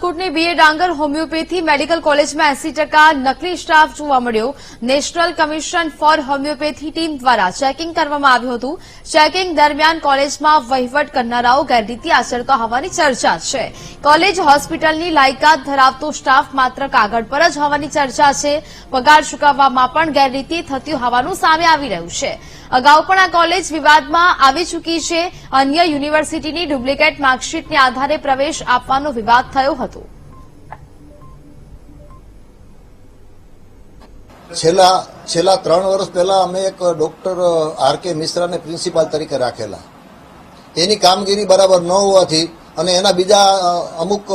રાજકોટની બીએ ડાંગર homeopathy medical કોલેજમાં એસી ટકા નકલી સ્ટાફ જોવા મળ્યો. National commission for homeopathy team દ્વારા ચેકિંગ કરવામાં આવ્યું હતું. ચેકિંગ દરમિયાન કોલેજમાં વહીવટ કરનારાઓ ગેરરીતિ આચરતા હોવાની ચર્ચા છે. કોલેજ હોસ્પિટલની લાયકાત ધરાવતો સ્ટાફ માત્ર કાગળ પર જ હોવાની ચર્ચા છે. પગાર ચૂકવવામાં પણ ગેરરીતિ થતી હોવાનું સામે આવી રહ્યું છે. અગાઉ પણ આ કોલેજ વિવાદમાં આવી ચૂકી છે. અન્ય યુનિવર્સિટીની ડુપ્લિકેટ માર્કશીટને આધારે પ્રવેશ આપવાનો વિવાદ થયો હતો. છેલ્લા છેલ્લા ત્રણ વર્ષ પહેલા અમે એક ડોક્ટર આર કે મિશ્રાને પ્રિન્સિપાલ તરીકે રાખેલા. એની કામગીરી બરાબર ન હોવાથી અને એના બીજા અમુક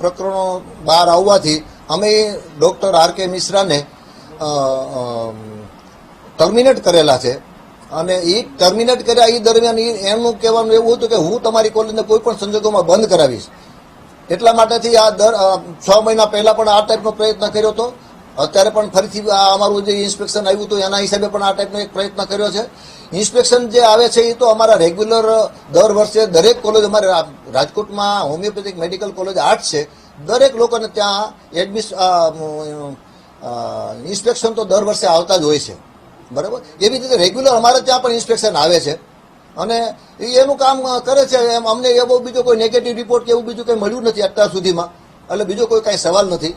પ્રકરણો બહાર આવવાથી અમે ડોક્ટર આર કે મિશ્રાને ટર્મિનેટ કરેલા છે. અને એ ટર્મિનેટ કર્યા એ દરમિયાન એમનું કહેવાનું એવું હતું કે હું તમારી કોલેજને કોઈ પણ સંજોગોમાં બંધ કરાવીશ. એટલા માટેથી આ દર છ મહિના પહેલા પણ આ ટાઈપનો પ્રયત્ન કર્યો હતો. અત્યારે પણ ફરીથી આ અમારું જે ઇન્સ્પેક્શન આવ્યું હતું, એના હિસાબે પણ આ ટાઈપનો એક પ્રયત્ન કર્યો છે. ઇન્સ્પેક્શન જે આવે છે એ તો અમારા રેગ્યુલર દર વર્ષે દરેક કોલેજ અમારે રાજકોટમાં હોમિયોપેથિક મેડિકલ કોલેજ આર્ટ્સ છે. દરેક લોકોને ત્યાં એડમિશ ઇન્સ્પેક્શન તો દર વર્ષે આવતા જ હોય છે. બરાબર? એવી રીતે રેગ્યુલર અમારે ત્યાં પણ ઇન્સ્પેક્શન આવે છે. અને એ એનું કામ કરે છે. એમ અમને એવો બીજો કોઈ નેગેટિવ રિપોર્ટ કે એવું બીજું કંઈ મળ્યું નથી અત્યાર સુધીમાં. એટલે બીજો કોઈ કાંઈ સવાલ નથી.